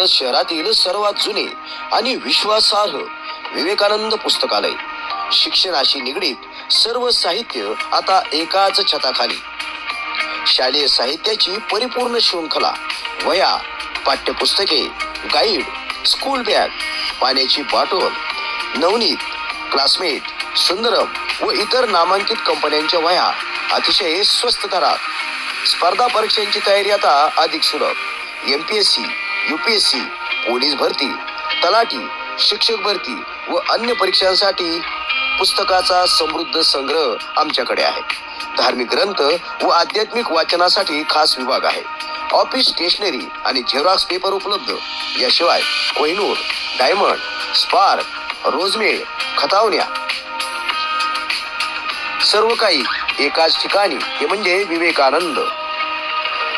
कर्जत शहरातील सर्वात जुने आणि विश्वासार्ह विवेकानंद पुस्तकालय. शिक्षणाशी निगडीत सर्व साहित्य आता एकाच छताखाली. शालेय साहित्याची परिपूर्ण शृंखला वया पाठ्यपुस्तके गाईड स्कूल बॅग पाण्याची बाटोल नवनीत क्लासमेट सुंदरम व इतर नामांकित कंपन्यांच्या वया अतिशय स्वस्त दरात. स्पर्धा परीक्षांची तयारी आता अधिक सुलभ. M P S C U P S C police भरती तलाठी शिक्षक भरती व अन्य परीक्षांसाठी पुस्तकाचा समृद्ध संग्रह आमच्याकडे आहे. धार्मिक ग्रंथ व आध्यात्मिक वाचनासाठी खास विभाग आहे. ऑफिस स्टेशनरी आणि झेरॉक्स पेपर उपलब्ध. याशिवाय कोहिनूर डायमंड स्पार्क रोजमेळ खतावण्या. सर्व काही एकाच ठिकाणी. हे म्हणजे विवेकानंद.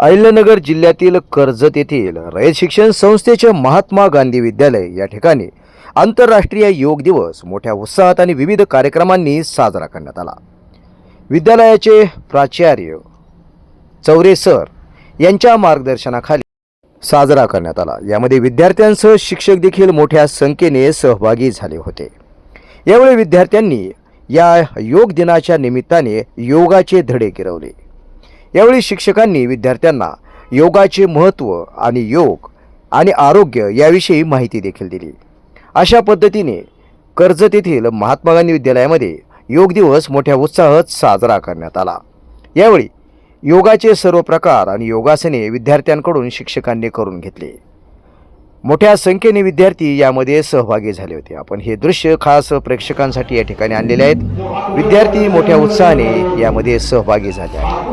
अहिल्यानगर जिल्ह्यातील कर्जत येथील रयत शिक्षण संस्थेचे महात्मा गांधी विद्यालय या ठिकाणी आंतरराष्ट्रीय योग दिवस मोठ्या उत्साहात आणि विविध कार्यक्रमांनी साजरा करण्यात आला. विद्यालयाचे प्राचार्य चौरे सर यांच्या मार्गदर्शनाखाली साजरा करण्यात आला. यामध्ये विद्यार्थ्यांसह शिक्षक देखील मोठ्या संख्येने सहभागी झाले होते. यावेळी विद्यार्थ्यांनी या योग दिनाच्या निमित्ताने योगाचे धडे गिरवले यावेळी शिक्षकांनी विद्यार्थ्यांना योगाचे महत्त्व आणि योग आणि आरोग्य याविषयी माहिती देखील दिली. अशा पद्धतीने कर्जत येथील महात्मा गांधी विद्यालयामध्ये योग दिवस मोठ्या उत्साहात साजरा करण्यात आला. यावेळी योगाचे सर्व प्रकार आणि योगासने विद्यार्थ्यांकडून शिक्षकांनी करून घेतले. मोठ्या संख्येने विद्यार्थी यामध्ये सहभागी झाले होते. आपण हे दृश्य खास प्रेक्षकांसाठी या ठिकाणी आणलेले आहेत. विद्यार्थी मोठ्या उत्साहाने यामध्ये सहभागी झाले आहेत.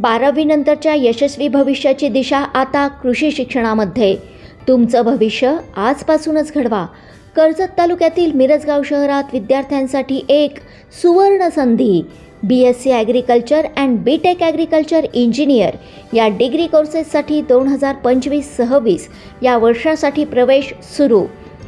बारावीनंतरच्या यशस्वी भविष्याची दिशा आता कृषी शिक्षणामध्ये. तुमचं भविष्य आजपासूनच घडवा. कर्जत तालुक्यातील मिरजगाव शहरात विद्यार्थ्यांसाठी एक सुवर्ण संधी. B S C agriculture and B tech agriculture engineer या डिग्री कोर्सेससाठी दोन हजार पंचवीस सव्वीस या वर्षासाठी प्रवेश सुरू.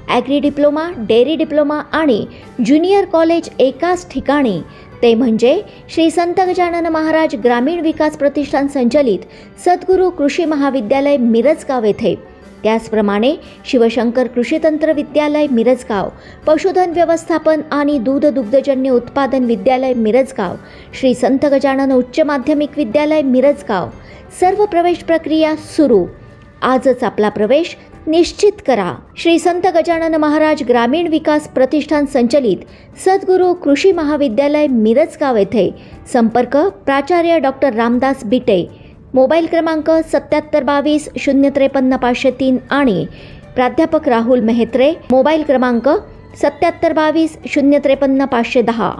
ॲग्री डिप्लोमा डेअरी डिप्लोमा आणि ज्युनियर कॉलेज एकाच ठिकाणी. ते म्हणजे श्री संत गजानन महाराज ग्रामीण विकास प्रतिष्ठान संचलित सद्गुरू कृषी महाविद्यालय मिरजगाव येथे. त्याचप्रमाणे शिवशंकर कृषी तंत्र विद्यालय मिरजगाव पशुधन व्यवस्थापन आणि दूध दुग्धजन्य उत्पादन विद्यालय मिरजगाव श्री संत गजानन उच्च माध्यमिक विद्यालय मिरजगाव. सर्व प्रवेश प्रक्रिया सुरू. आजच आपला प्रवेश निश्चित करा. श्री संत गजानन महाराज ग्रामीण विकास प्रतिष्ठान संचलित सद्गुरू कृषी महाविद्यालय मिरजगाव येथे. संपर्क प्राचार्य डॉक्टर रामदास बिटे. मोबाईल क्रमांक सत्याहत्तर बावीस शून्य त्रेपन्न पाचशे तीन आणि प्राध्यापक राहुल मेहत्रे. मोबाईल क्रमांक सत्याहत्तर बावीस शून्य त्रेपन्न पाचशे दहा.